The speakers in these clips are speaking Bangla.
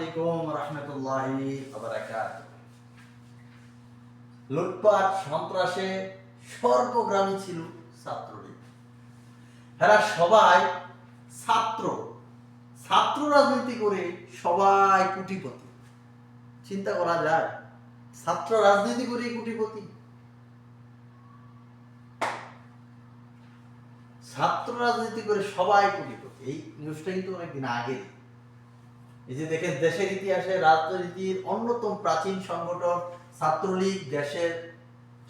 আলাইকুম রহমতুল্লাহি লুটপাট, সন্ত্রাসে সর্বগ্রামী ছিল ছাত্রলীগ। সবাই ছাত্র। ছাত্র রাজনীতি করে সবাই কুটিপতি। চিন্তা করা যায়, ছাত্র রাজনীতি করে কুটিপতি। ছাত্র রাজনীতি করে সবাই কুটিপতি। এই নিউজটা কিন্তু অনেকদিন আগে। এই যে দেখেন, দেশের ইতিহাসে রাজনীতির অন্যতম প্রাচীন সংগঠন ছাত্রলীগ, দেশের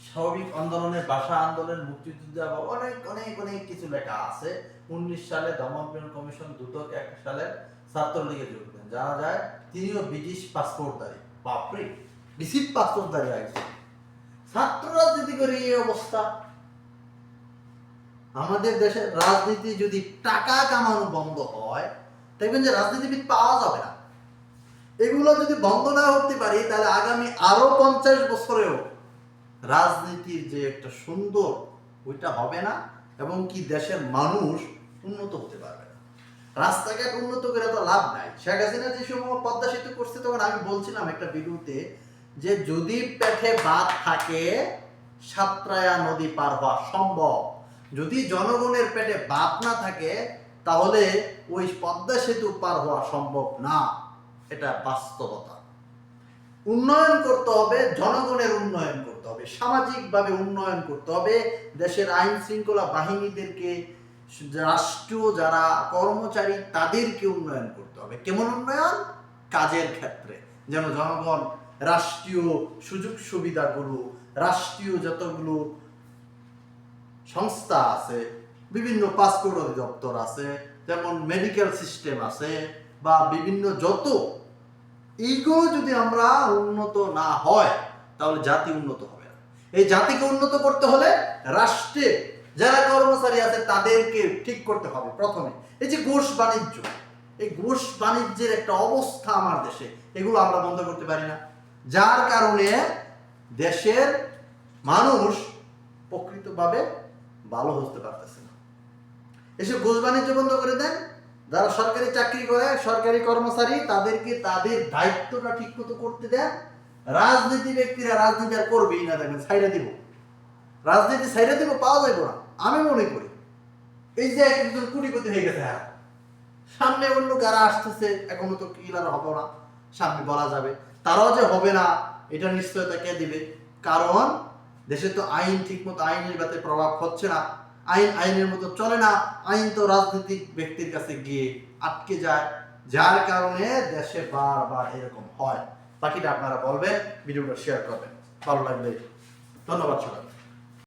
স্বাভাবিক আন্দোলনের ভাষা আন্দোলন, মুক্তিযুদ্ধ বা অনেক অনেক অনেক কিছু লেখা আছে। উনিশ সালে দমন কমিশন দুদক এক সালে ছাত্রলীগে যোগ দেন। জানা যায়, তিনিও ব্রিটিশ পাসপোর্টধারী। বাপরে, ব্রিটিশ পাসপোর্টধারী একজন। ছাত্র রাজনীতি করে এই অবস্থা, আমাদের দেশের রাজনীতি যদি টাকা কামানো বন্ধ হয় দেখবেন যে রাজনীতিবিদ পাওয়া যাবে না। এগুলো যদি বন্ধ না করতে পারি, তাহলে আগামী আরও পঞ্চাশ বছরেও রাজনীতির যে একটা সুন্দর, ওইটা হবে না এবং কি দেশের মানুষ উন্নত হতে পারবে না। রাস্তাঘাট উন্নত করে তো লাভ নাই। শেখ হাসিনা যে সময় পদ্মা সেতু করছে, তখন আমি বলছিলাম একটা ভিডিওতে যে যদি পেটে বাদ থাকে, সাতরায়া নদী পার হওয়া সম্ভব। যদি জনগণের পেটে বাদ না থাকে তাহলে ওই পদ্মা সেতু পার হওয়া সম্ভব না। এটা বাস্তবতা। উন্নয়ন করতে হবে, জনগণের উন্নয়ন করতে হবে, সামাজিকভাবে উন্নয়ন করতে হবে, দেশের আইন শৃঙ্খলা বাহিনীদেরকে, রাষ্ট্রীয় যারা কর্মচারী, তাদেরকে উন্নয়ন করতে হবে। কেমন উন্নয়ন? কাজের ক্ষেত্রে। যেন জনগণ রাষ্ট্রীয় সুযোগ সুবিধাগুলো, রাষ্ট্রীয় যতগুলো সংস্থা আছে বিভিন্ন পাসপোর্ট অধিদপ্তর আছে, যেমন মেডিকেল সিস্টেম আছে, বা বিভিন্ন যত। এইগুলো যদি আমরা উন্নত না হয়, তাহলে জাতি উন্নত হবে না। এই জাতিকে উন্নত করতে হলে রাষ্ট্রে যারা কর্মচারী আছে, তাদেরকে ঠিক করতে হবে প্রথমে। এই যে ঘুষ বাণিজ্য, এই ঘুষ বাণিজ্যের একটা অবস্থা আমার দেশে, এগুলো আমরা বন্ধ করতে পারি না। যার কারণে দেশের মানুষ প্রকৃতভাবে ভালো হতে পারতেছে না। এসব ঘুষ বাণিজ্য বন্ধ করে দেন। যারা সরকারি চাকরি করে, সরকারি কর্মচারী, তাদেরকে তাদের দায়িত্বটা ঠিক মতো করতে দেন। রাজনীতি ব্যক্তিরা রাজনীতি আর করবেই না দেখবেন সাইডে দিব। রাজনীতি সাইডে দিব, পাওয়া যাবে না। আমি মনে করি, এই যে একজন কুটিপতি হয়ে গেছে হ্যাঁ। সামনে অন্য কারা আসতেছে, এখনও তো কিলার হবে না। সামনে বলা যাবে। তারাও যে হবে না, এটা নিশ্চয়তা কে দিবে? কারণ দেশে তো আইন ঠিক মতো আইনের ব্যাতে প্রভাব হচ্ছে না। আইন, আইনের মতো চলে না। আইন তো রাজনৈতিক ব্যক্তির কাছে গিয়ে আটকে যায়, যার কারণে দেশে বারবার এরকম হয়। বাকিটা আপনারা বলবেন, ভিডিওটা শেয়ার করবেন। ভালো লাগবে ধন্যবাদ সবাই